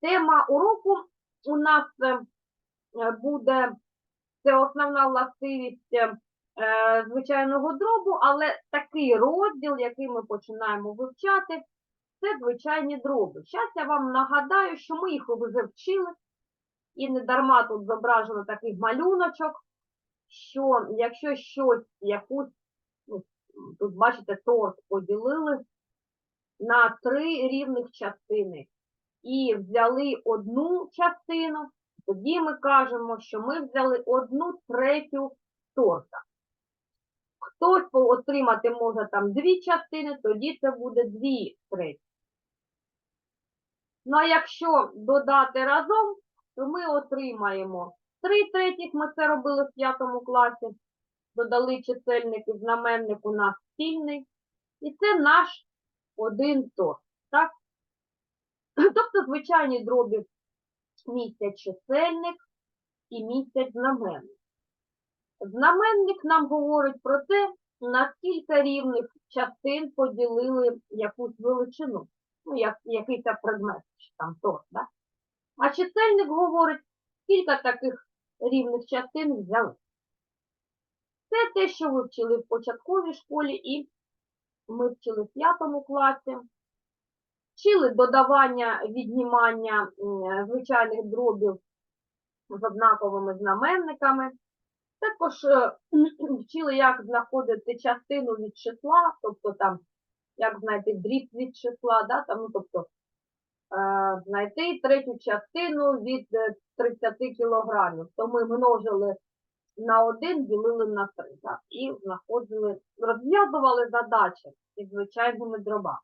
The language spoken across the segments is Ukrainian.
Тема уроку у нас е, буде це основна властивість е, звичайного дробу, але такий розділ, який ми починаємо вивчати, це звичайні дроби. Зараз я вам нагадаю, що ми їх вже вчили, і не дарма тут зображено такий малюночок, що якщо щось, якусь, ну, тут бачите, торт поділили на три рівних частини і взяли одну частину, тоді ми кажемо, що ми взяли одну третю торта. Хтось отримати може там дві частини, тоді це буде дві треті. Ну а якщо додати разом, то ми отримаємо 3 третіх, ми це робили в п'ятому класі, додали чисельник і знаменник у нас спільний. І це наш один торт. Так? Тобто звичайні дробі містять чисельник і містять знаменник. Знаменник нам говорить про те, на скільки рівних частин поділили якусь величину, ну, як, якийсь предмет, чи там торт, да? А чисельник говорить, скільки таких рівних частин взяли. Це те, що ви вчили в початковій школі і ми вчили в п'ятому класі. Вчили додавання, віднімання звичайних дробів з однаковими знаменниками. Також е, вчили, як знаходити частину від числа, тобто там, як знайти дріб від числа, да, там, ну, тобто е, знайти третю частину від е, 30 кілограмів. То ми множили на 1, ділили на 3, так, і знаходили, розв'язували задачі із звичайними дробами.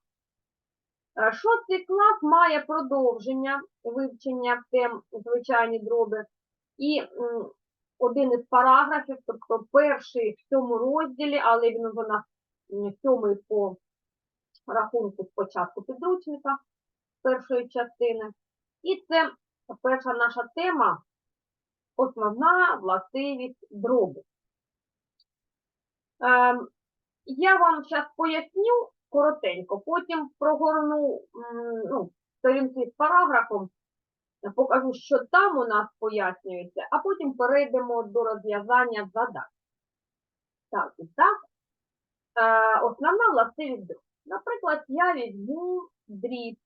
Е, Шостий клас має продовження вивчення тем звичайні дроби. І один із параграфів, тобто перший в цьому розділі, але він вже на сьомий по рахунку спочатку підручника першої частини. І це перша наша тема основна властивість дробу. Ем, я вам зараз поясню коротенько, потім прогорну ну, сторінки з параграфом, покажу, що там у нас пояснюється, а потім перейдемо до розв'язання задач. Так, і так. Е, основна властивість дробу. Наприклад, я візьму дріб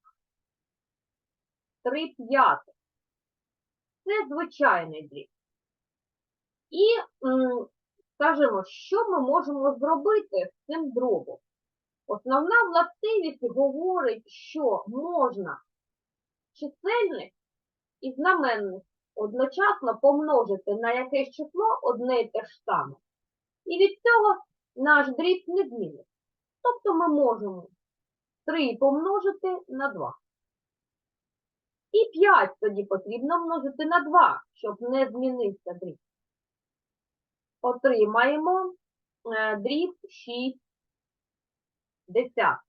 3 п'ятих. Це звичайний дріб. І скажімо, що ми можемо зробити з цим дробом? Основна властивість говорить, що можна чисельник і знаменник одночасно помножити на якесь число одне і те ж саме. І від цього наш дріб не зміниться. Тобто ми можемо 3 помножити на 2. І 5 тоді потрібно множити на 2, щоб не змінився дріб. Отримаємо е, дріб 6 десятих.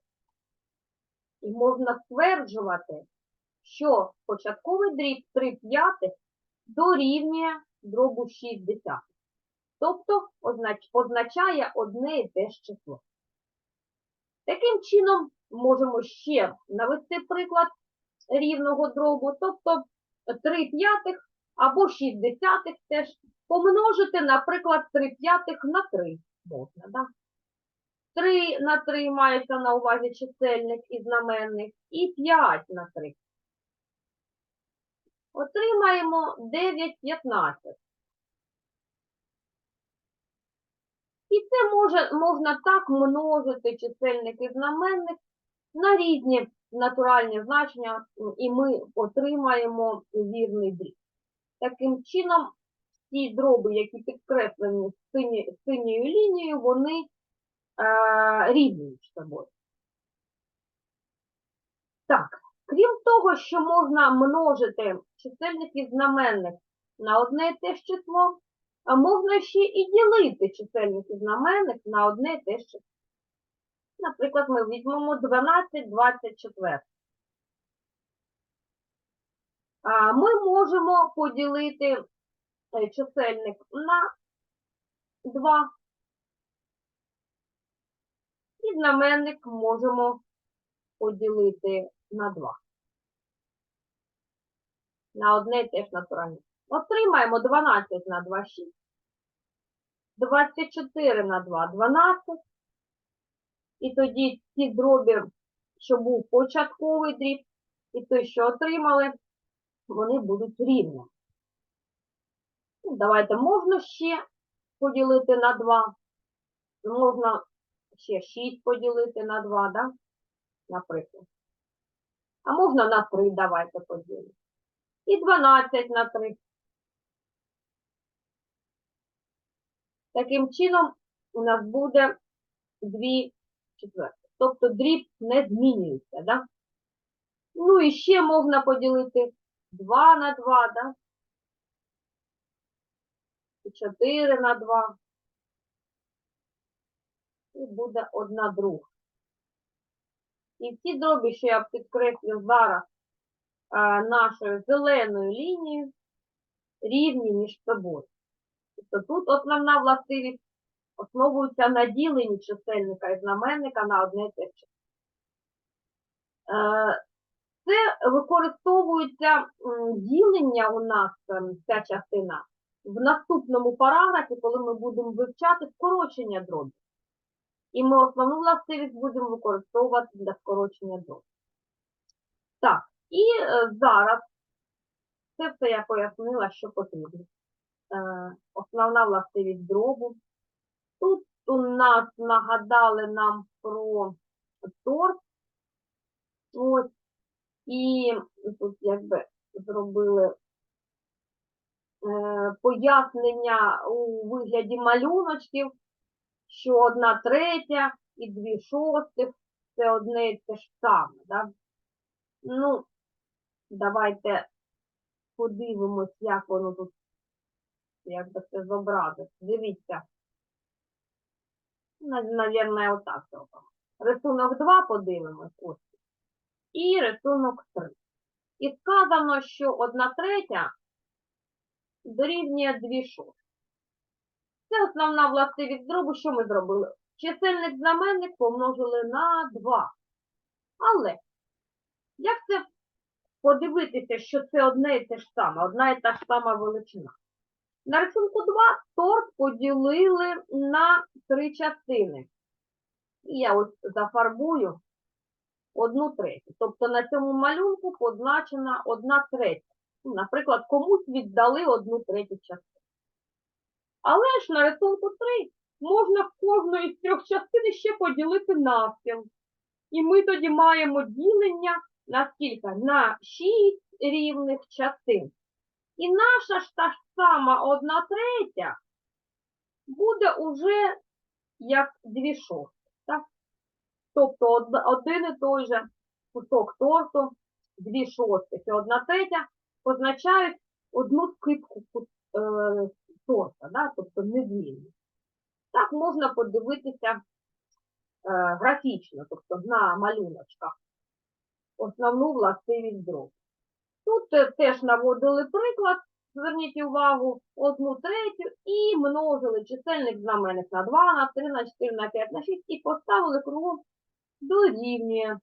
І можна стверджувати, що початковий дріб 3 п'ятих дорівнює дробу 6 десятих. Тобто означ- означає одне і те ж число. Таким чином, можемо ще навести приклад рівного дробу, тобто 3 п'ятих або 6 десятих теж помножити, наприклад, 3 п'ятих на 3 можна. Да? 3 на 3 мається на увазі чисельник і знаменник, і 5 на 3. Отримаємо 9 15. І це може, можна так множити чисельник і знаменник на різні натуральні значення, і ми отримаємо вірний дріб. Таким чином, ті дроби, які підкреслені синьою лінією, вони е, рівні між собою. Так, крім того, що можна множити чисельник і знаменник на одне і те ж число, а можна ще і ділити чисельник і знаменник на одне і те ж число. Наприклад, ми візьмемо 12 24. Ми можемо поділити е, чисельник на 2. І знаменник можемо поділити на 2. на одне і те натуральне. Отримаємо 12 на 2, 6. 24 на 2, 12. І тоді ці дробі, що був початковий дріб, і той, що отримали, вони будуть рівні. Ну, Давайте можна ще поділити на 2. Можна ще 6 поділити на 2, да? наприклад. А можна на 3 давайте поділимо. І 12 на 3. Таким чином у нас буде 2 четверти. Тобто дріб не змінюється, да? Ну і ще можна поділити 2 на 2, да? 4 на 2. І буде 1 друга. І ці дроби, що я підкреслю зараз нашою зеленою лінією, рівні між собою. Тобто тут основна властивість основується на діленні чисельника і знаменника на одне те число. Е, Це використовується ділення у нас, ем, ця частина, в наступному параграфі, коли ми будемо вивчати скорочення дробів. І ми основну властивість будемо використовувати для скорочення дробів. Так, і е, зараз це все я пояснила, що потрібно. Е, Основна властивість дробу. Тут у нас нагадали нам про торт. Ось. І тут якби зробили е, пояснення у вигляді малюночків, що одна третя і дві шостих це одне і те ж саме. Да? Ну, давайте подивимось, як воно тут, як би це зобразити. Дивіться. Навірно, отак зробимо. Рисунок 2 подивимось. Ось. І рисунок 3. І сказано, що 1 третя дорівнює 2 шості. Це основна властивість дробу. Що ми зробили? Чисельник знаменник помножили на 2. Але, як це подивитися, що це одне і те ж саме, одна і та ж сама величина? На рисунку 2 торт поділили на три частини. І я ось зафарбую одну третю. Тобто на цьому малюнку позначена одна третя. Ну, Наприклад, комусь віддали одну третю частину. Але ж на рисунку 3 можна кожну із трьох частин ще поділити навпіл. І ми тоді маємо ділення на скільки? На 6 рівних частин. І наша ж та ж сама одна третя буде уже як дві шости. Так? Тобто один і той же кусок торту, дві шостих і одна третя позначають одну скипку ку- е, торта, да? тобто незмінну. Так можна подивитися е, графічно, тобто на малюночках, основну властивість дробу. Тут е, теж наводили приклад, зверніть увагу, одну третю і множили чисельник знаменник на 2, на 3, на 4, на 5, на 6 і поставили кругом дорівнює.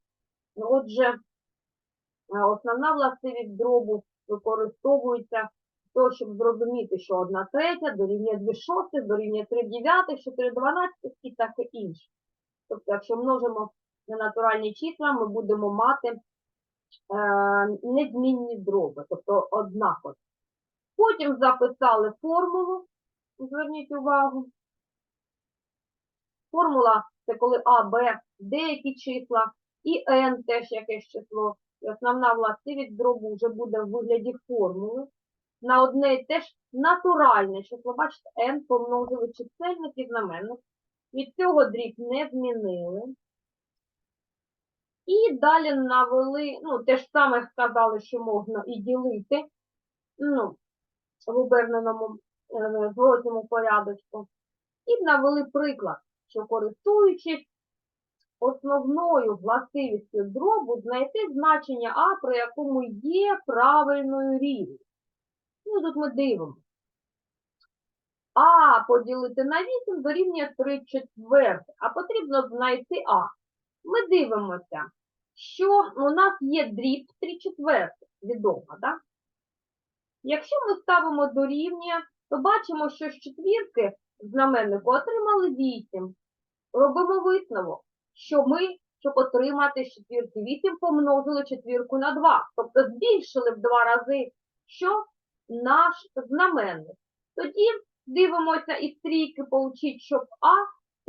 Отже, е, основна властивість дробу використовується того, щоб зрозуміти, що 1 третя дорівнює 2 шостих, дорівнює 3 дев'ятих, 4 дванадцятих і таке інше. Тобто, якщо множимо на натуральні числа, ми будемо мати незмінні дроби, тобто однакові. Потім записали формулу, зверніть увагу. Формула це коли А, Б, деякі числа, і N теж якесь число. І основна властивість дробу вже буде в вигляді формули. На одне і те ж натуральне число, бачите, N помножили чисельник і знаменник. Від цього дріб не змінили. І далі навели, ну, те ж саме сказали, що можна і ділити, ну, в оберненому е, зворотньому порядочку. І навели приклад, що користуючись основною властивістю дробу, знайти значення А, при якому є правильною рівністю. Ну, тут ми дивимося. А поділити на 8 дорівнює 3 четверти, а потрібно знайти А. Ми дивимося, що у нас є дріб 3 четверти, відомо, так? Якщо ми ставимо дорівнює, то бачимо, що з четвірки знаменнику отримали 8. Робимо висновок, що ми, щоб отримати з четвірки 8, помножили четвірку на 2. Тобто збільшили в два рази, що наш знаменник. Тоді дивимося із трійки, получить, щоб А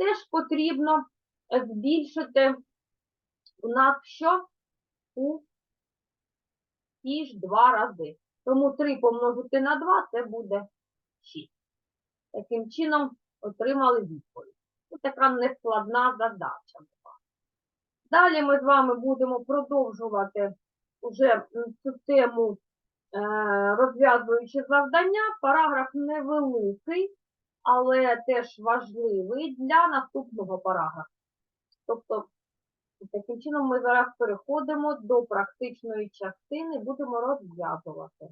теж потрібно збільшити у нас що? У ті ж два рази. Тому 3 помножити на 2 це буде 6. Таким чином отримали відповідь. Ось така нескладна задача. Далі ми з вами будемо продовжувати уже м, цю тему, е, розв'язуючи завдання. Параграф невеликий, але теж важливий для наступного параграфу. Тобто, таким чином ми зараз переходимо до практичної частини, будемо розв'язувати.